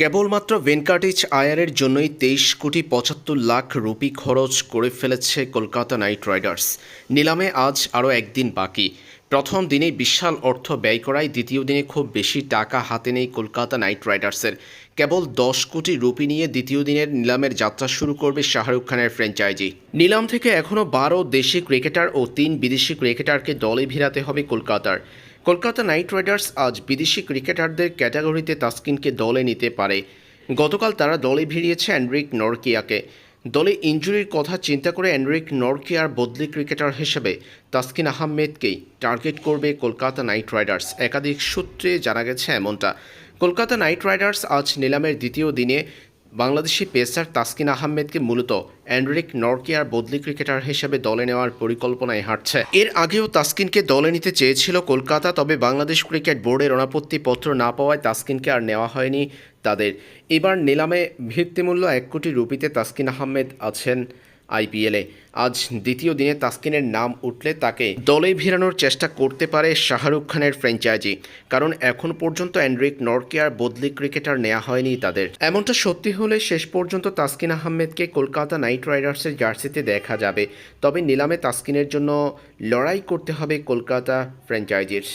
কেবলমাত্র ভেনকাটিচ আয়ারের জন্যই তেইশ কোটি পঁচাত্তর লাখ রুপি খরচ করে ফেলেছে কলকাতা নাইট রাইডার্স। নিলামে আজ আরও একদিন বাকি। প্রথম দিনে বিশাল অর্থ ব্যয় করায় দ্বিতীয় দিনে খুব বেশি টাকা হাতে নেই কলকাতা নাইট রাইডার্সের। কেবল দশ কোটি রুপি নিয়ে দ্বিতীয় দিনের নিলামের যাত্রা শুরু করবে শাহরুখ খানের ফ্র্যাঞ্চাইজি। নিলাম থেকে এখনও বারো দেশি ক্রিকেটার ও তিন বিদেশি ক্রিকেটারকে দলে ভিড়াতে হবে কলকাতার। কলকাতা নাইট রাইডার্স আজ বিদেশি ক্রিকেটারদের ক্যাটাগরিতে তাসকিনকে দলে নিতে পারে। গতকাল তারা দলে ভিড়িয়েছে অ্যান্ড্রিক নরকিয়াকে। দলে ইঞ্জুরির কথা চিন্তা করে অ্যান্ড্রিক নরকিয়ার বদলি ক্রিকেটার হিসেবে তাসকিন আহমেদকেই টার্গেট করবে কলকাতা নাইট রাইডার্স। একাধিক সূত্রে জানা গেছে এমনটা। কলকাতা নাইট রাইডার্স আজ নিলামের দ্বিতীয় দিনে বাংলাদেশি পেসার তাসকিন আহমেদকে মূলত অ্যান্ড্রিক নরকিয়ার বদলি ক্রিকেটার হিসেবে দলে নেওয়ার পরিকল্পনায় হাঁটছে। এর আগেও তাসকিনকে দলে নিতে চেয়েছিল কলকাতা, তবে বাংলাদেশ ক্রিকেট বোর্ডের অনাপত্তি পত্র না পাওয়ায় তাসকিনকে আর নেওয়া হয়নি তাদের। এবার নিলামে ভিত্তিমূল্য এক কোটি রুপিতে তাসকিন আহমেদ আছেন আইপিএলে আজ দ্বিতীয় দিনে তাসকিনের নাম উঠলে তাকে দলে ভিড়ানোর চেষ্টা করতে পারে শাহরুখ খানের ফ্র্যাঞ্চাইজি। কারণ এখন পর্যন্ত অ্যান্ড্রিক নরকিয়ার বদলি ক্রিকেটার নেওয়া হয়নি তাদের। এমনটা সত্যি হলে শেষ পর্যন্ত তাসকিন আহমেদকে কলকাতা নাইট রাইডার্সের জার্সিতে দেখা যাবে। তবে নিলামে তাসকিনের জন্য লড়াই করতে হবে কলকাতা ফ্র্যাঞ্চাইজির।